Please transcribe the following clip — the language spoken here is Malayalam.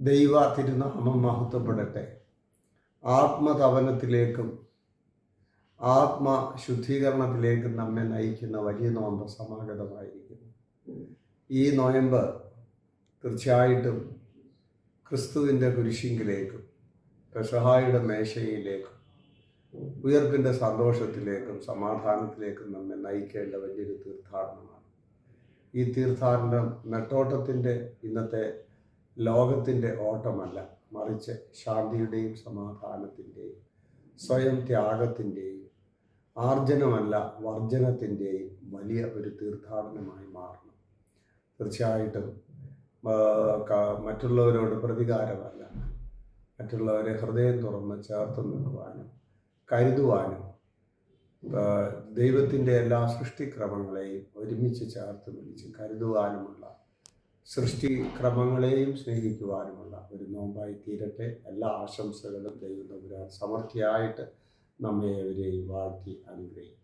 ദൈവ തിരുനാമം മഹത്വപ്പെടട്ടെ. ആത്മതപനത്തിലേക്കും ആത്മശുദ്ധീകരണത്തിലേക്കും നമ്മെ നയിക്കുന്ന വലിയ നോമ്പ് സമാഗതമായിരിക്കുന്നു. ഈ നോയമ്പ് തീർച്ചയായിട്ടും ക്രിസ്തുവിന്റെ കുരിശിങ്കിലേക്കും പെസഹായുടെ മേശയിലേക്കും ഉയർപ്പിന്റെ സന്തോഷത്തിലേക്കും സമാധാനത്തിലേക്കും നമ്മെ നയിക്കേണ്ട വലിയൊരു തീർത്ഥാടനമാണ്. ഈ തീർത്ഥാടനം നെട്ടോട്ടത്തിന്റെ ഇന്നത്തെ ലോകത്തിന്റെ ഓട്ടമല്ല മറിച്ച് ശാന്തിയുടെയും സമാധാനത്തിന്റെയും സ്വയം ത്യാഗത്തിന്റെയും ആർജനമല്ല വർജനത്തിന്റെയും വലിയ ഒരു തീർത്ഥാടനമായി മാറണം. തീർച്ചയായിട്ടും മറ്റുള്ളവരോട് പ്രതികാരമല്ല. മറ്റുള്ളവരെ ഹൃദയം തുറന്ന് ചേർത്ത് നിൽക്കുവാനും കരുതുവാനും ദൈവത്തിന്റെ എല്ലാ സൃഷ്ടിക്രമങ്ങളെയും ഒരുമിച്ച് ചേർത്ത് പിടിച്ച് കരുതുവാനുമുള്ള സൃഷ്ടിക്രമങ്ങളെയും സ്നേഹിക്കുവാനുമുള്ള ഒരു നോമ്പായി തീരട്ടെ. എല്ലാ ആശംസകളും ദൈവം തമ്പുരാൻ സമൃദ്ധിയായിട്ട് നമ്മെ അവരെയും വാഴ്ത്തി അനുഗ്രഹിക്കും